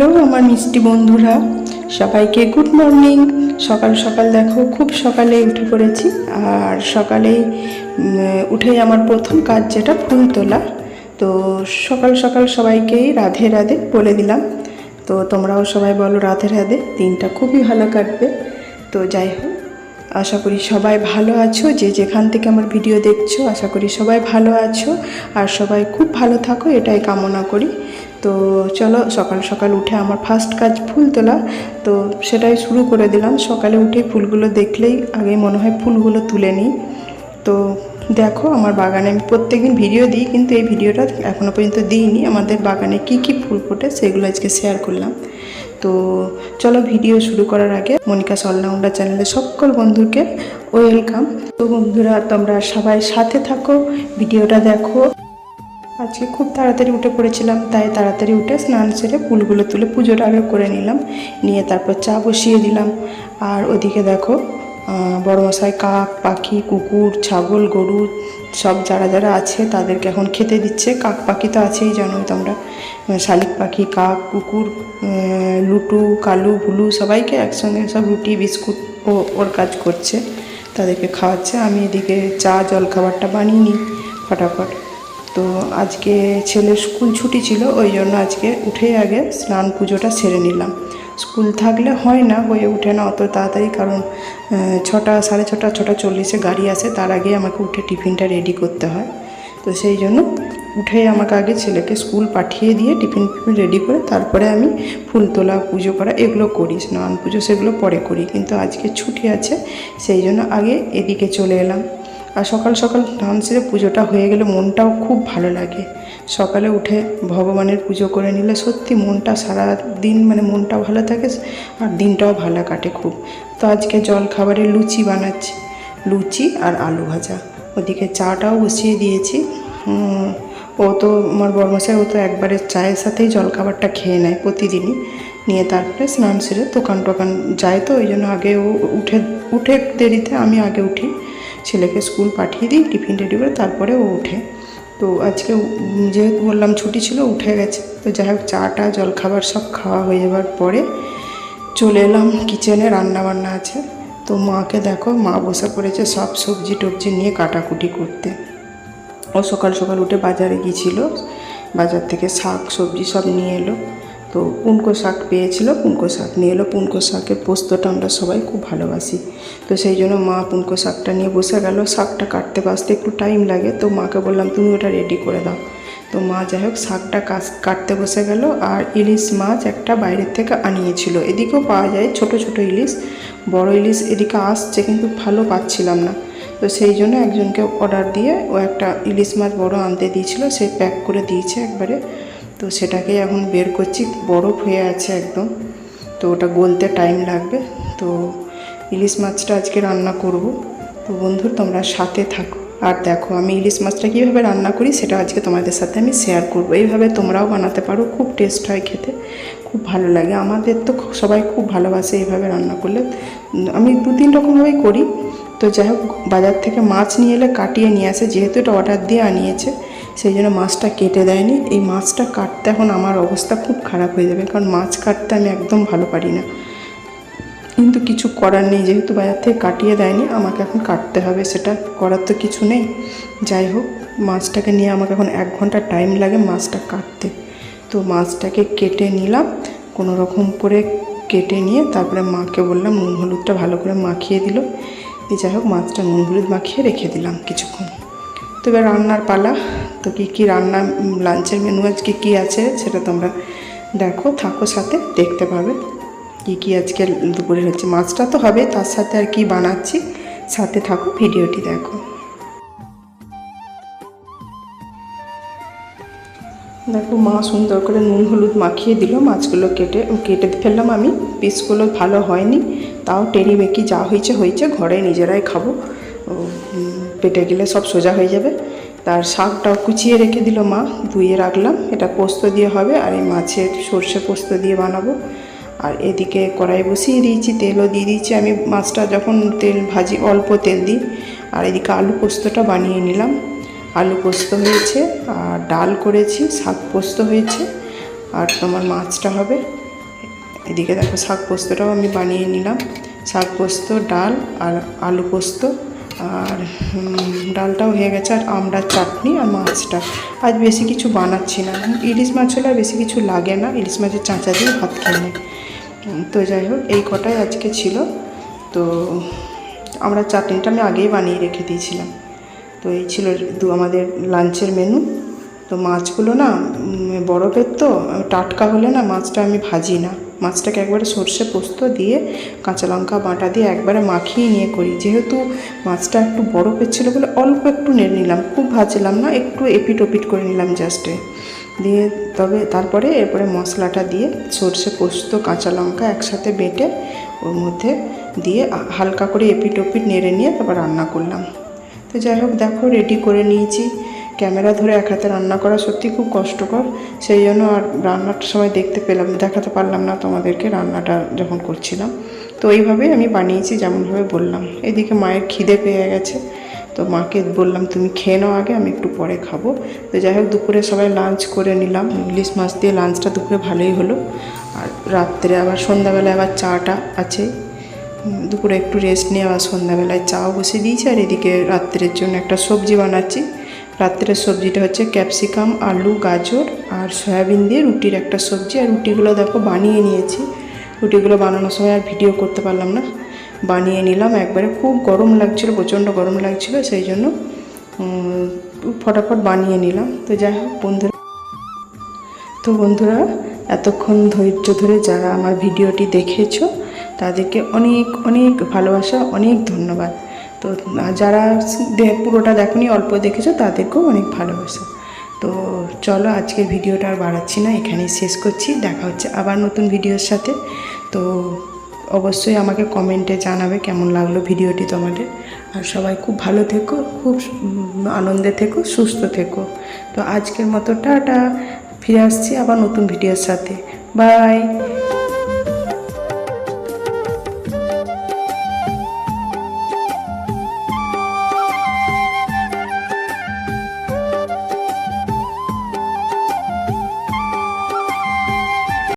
Hello আমার মিষ্টি বন্ধুরা, সবাইকে গুড মর্নিং। সকাল সকাল দেখো, খুব সকালে উঠে পড়েছি। আর সকালে উঠেই আমার প্রথম কাজ যেটা ফুল তোলা। তো সকাল সকাল সবাইকেই রাধে রাধে বলে দিলাম। তো তোমরাও সবাই বলো রাধে রাধে, দিনটা খুবই ভালো কাটবে। তো যাই হোক, আশা করি সবাই ভালো আছো। যে যেখান থেকে আমার ভিডিও দেখছ, আশা করি সবাই ভালো আছো। আর সবাই খুব ভালো থাকো, এটাই কামনা করি। তো চলো, সকাল সকাল উঠে আমার ফার্স্ট কাজ ফুল তোলা। তো সেটাই শুরু করে দিলাম। সকালে উঠে ফুলগুলো দেখলেই আগে মনে হয় ফুলগুলো তুলে নিই। তো দেখো, আমার বাগানে আমি প্রত্যেকদিন ভিডিও দিই, কিন্তু এই ভিডিওটা এখনও পর্যন্ত দিইনি। আমাদের বাগানে কি কি ফুল ফোটে সেগুলো আজকে শেয়ার করলাম। তো চলো, ভিডিও শুরু করার আগে মনিকা অলরাউন্ডার চ্যানেলে সকল বন্ধুকে ওয়েলকাম তো বন্ধুরা, তোমরা সবাই সাথে থাকো, ভিডিওটা দেখো। আজকে খুব তাড়াতাড়ি উঠে পড়েছিলাম, তাই তাড়াতাড়ি উঠে স্নান সেরে ফুলগুলো তুলে পুজোটা আগে করে নিলাম, নিয়ে তারপর চা বসিয়ে দিলাম। আর ওদিকে দেখো বড় মশাই কাক, পাখি, কুকুর, ছাগল, গরু, সব যারা যারা আছে তাদেরকে এখন খেতে দিচ্ছে। কাক পাখি তো আছেই জানো তোমরা। শালিক পাখি, কাক, কুকুর লুটু, কালু, ভুলু, সবাইকে একসঙ্গে সব রুটি, বিস্কুট ও ওর কাজ করছে, তাদেরকে খাওয়াচ্ছে। আমি এদিকে চা জল খাবারটা বানিয়ে নিই, ফটাফট। তো আজকে ছেলের স্কুল ছুটি ছিল, ওই জন্য আজকে উঠেই আগে স্নান পুজোটা সেরে নিলাম। স্কুল থাকলে হয় না, হয়ে ওঠে না অত তাড়াতাড়ি, কারণ ছটা, সাড়ে ছটা ছটা চল্লিশে গাড়ি আসে, তার আগে আমাকে উঠে টিফিনটা রেডি করতে হয়। তো সেই জন্য উঠেই আমাকে আগে ছেলেকে স্কুল পাঠিয়ে দিয়ে টিফিন ফিফিন রেডি করে তারপরে আমি ফুল তোলা, পুজো করা এগুলো করি, স্নান পুজো সেগুলো পরে করি। কিন্তু আজকে ছুটি আছে, সেই জন্য আগে এদিকে চলে এলাম। আর সকাল সকাল স্নান সেরে পুজোটা হয়ে গেলে মনটাও খুব ভালো লাগে। সকালে উঠে ভগবানের পুজো করে নিলে সত্যি মনটা সারা দিন মানে মনটা ভালো থাকে আর দিনটাও ভালো কাটে খুব। তো আজকে জল খাবারে লুচি বানাচ্ছি, লুচি আর আলু ভাজা। ওদিকে চাটাও বসিয়ে দিয়েছি। ও তো আমার বর্মশাই, ও তো একবারে চায়ের সাথেই জলখাবারটা খেয়ে নেয় প্রতিদিনই। নিয়ে তারপরে স্নান সেরে দোকান টোকান যায় তো, ওই জন্য আগে ও উঠে উঠে দেরিতে আমি আগে উঠি। ছেলেকে স্কুল পাঠিয়ে দিই, টিফিন রেডি করে তারপরে ও ওঠে। তো আজকে যেহেতু বললাম ছুটি ছিল, উঠে গেছে। তো যাই হোক, চাটা, জলখাবার সব খাওয়া হয়ে যাবার পরে চলে এলাম কিচেনে রান্না বান্না আছে। তো মাকে দেখো, মা বসে পড়েছে সব সবজি টবজি নিয়ে কাটাকুটি করতে। ও সকাল সকাল উঠে বাজারে গিয়েছিল। বাজার থেকে শাক, সবজি সব নিয়ে এলো। তো পুনকো শাক পেয়েছিল, পুনকো শাক নিয়ে এলো। পুনকো শাকের পোস্তটা আমরা সবাই খুব ভালোবাসি। তো সেই জন্য মা পুনকো শাকটা নিয়ে বসে গেল। শাকটা কাটতে বাসতে একটু টাইম লাগে, তো মাকে বললাম, তুমি ওটা রেডি করে দাও। তো মা যাই হোক, শাকটা কাটতে বসে গেল। আর ইলিশ মাছ একটা বাইরের থেকে আনিয়েছিল। এদিকেও পাওয়া যায় ছোট ছোট ইলিশ, বড় ইলিশ এদিকে আসছে কিন্তু ভালো পাচ্ছিলাম না। তো সেই জন্য একজনকে অর্ডার দিয়ে ও একটা ইলিশ মাছ বড় আনতে দিয়েছিল, সে প্যাক করে দিয়েছে একবারে। তো সেটাকে এখন বের করছি, বরফ হয়ে আছে একদম। তো ওটা গলতে টাইম লাগবে। তো ইলিশ মাছটা আজকে রান্না করব। তো বন্ধু, তোমরা সাথে থাকো। আর দেখো, আমি ইলিশ মাছটা কীভাবে রান্না করি, সেটা আজকে তোমাদের সাথে আমি শেয়ার করব। এইভাবে তোমরাও বানাতে পারো, খুব টেস্ট হয় খেতে। খুব ভালো লাগে। আমাদের তো সবাই খুব ভালোবাসে এইভাবে রান্না করলে। আমি দু তিন রকমভাবেই করি। তো যাই হোক, বাজার থেকে মাছ নিয়ে এলে কাটিয়ে নিয়ে আসে। যেহেতু এটা অর্ডার দিয়ে আনিয়েছে, সেই জন্য মাছটা কেটে দেয়নি। এই মাছটা কাটতে এখন আমার অবস্থা খুব খারাপ হয়ে যাবে, কারণ মাছ কাটতে আমি একদম ভালো পারি না। কিন্তু কিছু করার নেই, যেহেতু বাজার থেকে কাটিয়ে দেয়নি, আমাকে এখন কাটতে হবে। সেটা করার তো কিছু নেই। যাই হোক, মাছটাকে নিয়ে আমাকে এখন এক ঘণ্টা টাইম লাগে মাছটা কাটতে। তো মাছটাকে কেটে নিলাম, কোনো রকম করে কেটে নিয়ে তারপরে মাকে বললাম নুন হলুদটা ভালো করে মাখিয়ে দিল। এই যাই হোক, মাছটা নুন হলুদ মাখিয়ে রেখে দিলাম কিছুক্ষণ। তো এবার রান্নার পালা। তো কী কী রান্না লাঞ্চের মেনু আজকে কী আছে সেটা তোমরা দেখো, থাকো সাথে, দেখতে পাবে। কী কী আজকে দুপুরে হচ্ছে মাছটা তো হবে, তার সাথে আর কি বানাচ্ছি, সাথে থাকো, ভিডিওটি দেখো। দেখো, মা সুন্দর করে নুন হলুদ মাখিয়ে দিল, মাছগুলো কেটে কেটে ফেললাম আমি। পিসগুলো ভালো হয়নি, তাও টেরি মেকি যা হয়েছে হয়েছে, ঘরে নিজেরাই খাব। পেটে গেলে সব সোজা হয়ে যাবে। তার শাকটাও কুচিয়ে রেখে দিল মা, ধুয়ে রাখলাম। এটা পোস্ত দিয়ে হবে, আর এই মাছের সর্ষে পোস্ত দিয়ে বানাবো। আর এদিকে কড়াই বসিয়ে দিয়েছি, তেলও দিয়ে দিয়েছি। আমি মাছটা যখন তেল ভাজি, অল্প তেল দিই, আর এদিকে আলু পোস্তটা বানিয়ে নিলাম। আলু পোস্ত হয়েছে আর ডাল করেছি, শাক পোস্ত হয়েছে, আর তোমার মাছটা হবে। এদিকে দেখো শাক পোস্তটাও আমি বানিয়ে নিলাম। শাক পোস্ত, ডাল আর আলু পোস্ত, আর ডালটাও হয়ে গেছে, আর আমড়ার চাটনি আর মাছটা। আজ বেশি কিছু বানাচ্ছি না। ইলিশ মাছ হলে আর বেশি কিছু লাগে না, ইলিশ মাছের চাঁচা দিয়ে ভাত নেয় তো যাই হোক, এই কটাই আজকে ছিল। তো আমরা চাটনিটা আমি আগেই বানিয়ে রেখে দিয়েছিলাম। তো এই ছিল দু আমাদের লাঞ্চের মেনু তো মাছগুলো না বরফের তো, টাটকা হলে না মাছটা আমি ভাজি না। মাছটাকে একবারে সর্ষে পোস্ত দিয়ে, কাঁচা লঙ্কা বাটা দিয়ে একবারে মাখিয়ে নিয়ে করি। যেহেতু মাছটা একটু বরফের ছিল বলে অল্প একটু নেড়ে নিলাম, খুব ভাজলাম না, একটু এপিট ওপিট করে নিলাম জাস্টে দিয়ে তবে তারপরে এরপরে মশলাটা দিয়ে সর্ষে পোস্ত, কাঁচা লঙ্কা একসাথে বেটে, ওর মধ্যে দিয়ে হালকা করে এপিট ওপিট নেড়ে নিয়ে তারপর রান্না করলাম। তো যাই হোক, দেখো রেডি করে নিয়েছি। ক্যামেরা ধরে এক হাতে রান্না করা সত্যি খুব কষ্টকর। সেই জন্য আর রান্নার সময় দেখতে পেলাম, দেখাতে পারলাম না তোমাদেরকে রান্নাটা যখন করছিলাম। তো এইভাবে আমি বানিয়েছি যেমনভাবে বললাম। এদিকে মায়ের খিদে পেয়ে গেছে। তো মাকে বললাম, তুমি খেয়ে নাও আগে, আমি একটু পরে খাব। তো যাই হোক, দুপুরে সবাই লাঞ্চ করে নিলাম। ইলিশ মাছ দিয়ে লাঞ্চটা দুপুরে ভালোই হলো। আর রাত্রে আবার সন্ধ্যাবেলায় আবার চাটা আছে। দুপুরে একটু রেস্ট আবার সন্ধ্যাবেলায় চাও বসে দিয়েছি, আর এদিকে রাত্রের জন্য একটা সবজি বানাচ্ছি। রাত্রের সবজিটা হচ্ছে ক্যাপসিকাম আলু, গাজর আর সয়াবিন দিয়ে রুটির একটা সবজি। আর রুটিগুলো দেখো বানিয়ে নিয়েছি। রুটিগুলো বানানোর সময় আর ভিডিও করতে পারলাম না। বানিয়ে নিলাম, একবারে খুব গরম লাগছিল, প্রচণ্ড গরম লাগছিল, সেই জন্য ফটাফট বানিয়ে নিলাম। তো যাই হোক বন্ধুরা, তো বন্ধুরা, এতক্ষণ ধৈর্য ধরে যারা আমার ভিডিওটি দেখেছ তাদেরকে অনেক অনেক ভালোবাসা, অনেক ধন্যবাদ। তো, যারা পুরোটা দেখনি, অল্প দেখেছ, তাদেরকেও অনেক ভালোবাসা। তো, চলো আজকের ভিডিওটা আর বাড়াচ্ছি না, এখানেই শেষ করছি। দেখা হচ্ছে আবার নতুন ভিডিওর সাথে। তো, অবশ্যই আমাকে কমেন্টে জানাবে কেমন লাগল ভিডিওটি তোমাদের। আর সবাই খুব ভালো থেকো, খুব আনন্দে থেকো, সুস্থ থেকো। তো আজকের মতো টাটা, ফিরে আসছি আবার নতুন ভিডিওর সাথে। বাই!